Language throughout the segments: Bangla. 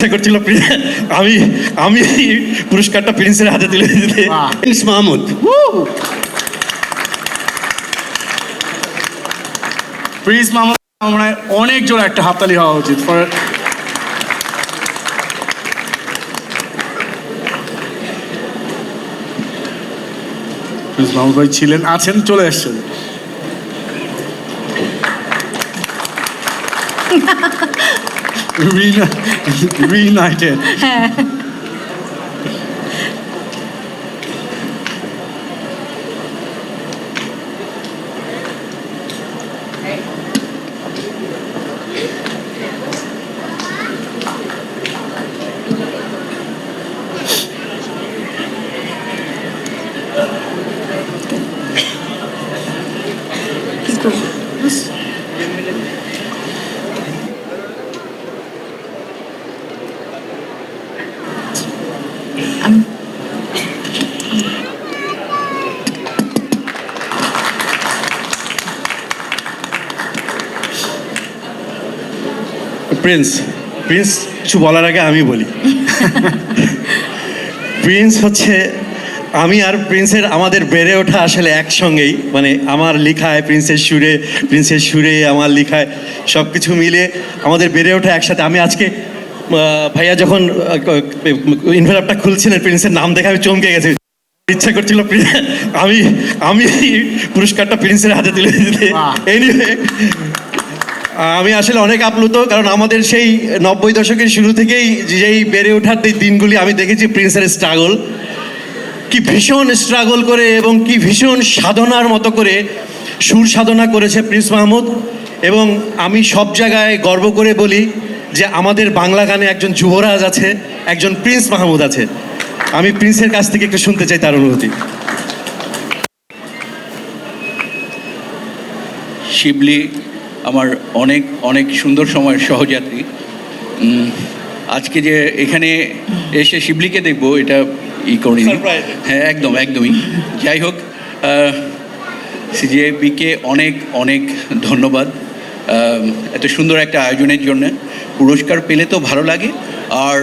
ইচ্ছা করছিল আমি আমি পুরস্কারটা প্রিন্সের হাতে তুলে দিতে। প্রিন্স মাহমুদ। প্রিন্স মনে হয় অনেক জোর একটা হাততালি হওয়া উচিত। ফর প্রিন্স মাহমুদ ভাই ছিলেন আছেন চলে এসছেন reunited. প্রিন্স প্রিন্স কিছু বলার আগে আমি বলি। প্রিন্স হচ্ছে আমি আর প্রিন্সের আমাদের বেড়ে ওঠা আসলে একসঙ্গেই মানে আমার লেখায় প্রিন্সের সুরে প্রিন্সের সুরে আমার লেখায় সব কিছু মিলে আমাদের বেড়ে ওঠা একসাথে। আমি আজকে ভাইয়া যখন ইনভেলপটা খুলছিলেন প্রিন্সের নাম দেখে আমি চমকে গেছি। ইচ্ছা করছিল আমি আমি পুরস্কারটা প্রিন্সের হাতে তুলে দিতে। এনিওয়ে আমি আসলে অনেক আপ্লুত, কারণ আমাদের সেই নব্বই দশকের শুরু থেকেই যেই বেড়ে ওঠার দিনগুলি আমি দেখেছি প্রিন্সের স্ট্রাগল কি ভীষণ স্ট্রাগল করে এবং কি ভীষণ সাধনার মতো করে সুর সাধনা করেছে প্রিন্স মাহমুদ এবং আমি সব জায়গায় গর্ব করে বলি যে আমাদের বাংলা গানে একজন যুবরাজ আছে, একজন প্রিন্স মাহমুদ আছে। আমি প্রিন্সের কাছ থেকে একটু শুনতে চাই তার অনুভূতি। শিবলি আমার অনেক অনেক সুন্দর সময়ের সহযাত্রী। আজকে যে এখানে এসে শিবলিকে দেখব এটা ই Surprise. হ্যাঁ একদম একদমই। যাই হোক সিজিএবিকে অনেক অনেক ধন্যবাদ এত সুন্দর একটা আয়োজনের জন্য। পুরস্কার পেলে তো ভালো লাগে আর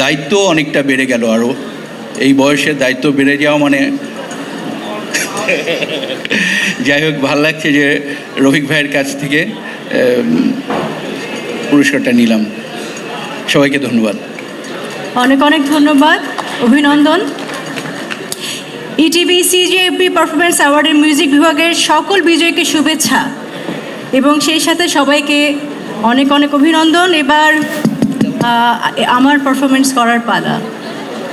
দায়িত্ব অনেকটা বেড়ে গেল আরও। এই বয়সে দায়িত্ব বেড়ে যাওয়া মানে যাই হোক, ভালো লাগছে যে রফিক ভাইয়ের কাছ থেকে পুরস্কারটা নিলাম। সবাইকে ধন্যবাদ। অনেক অনেক ধন্যবাদ, অভিনন্দন। ইটিভি সিজিএফবি পারফরমেন্স অ্যাওয়ার্ডের মিউজিক বিভাগের সকল বিজয়ীকে শুভেচ্ছা। এবং সেই সাথে সবাইকে অনেক অনেক অভিনন্দন। এবার আমার পারফরমেন্স করার পালা।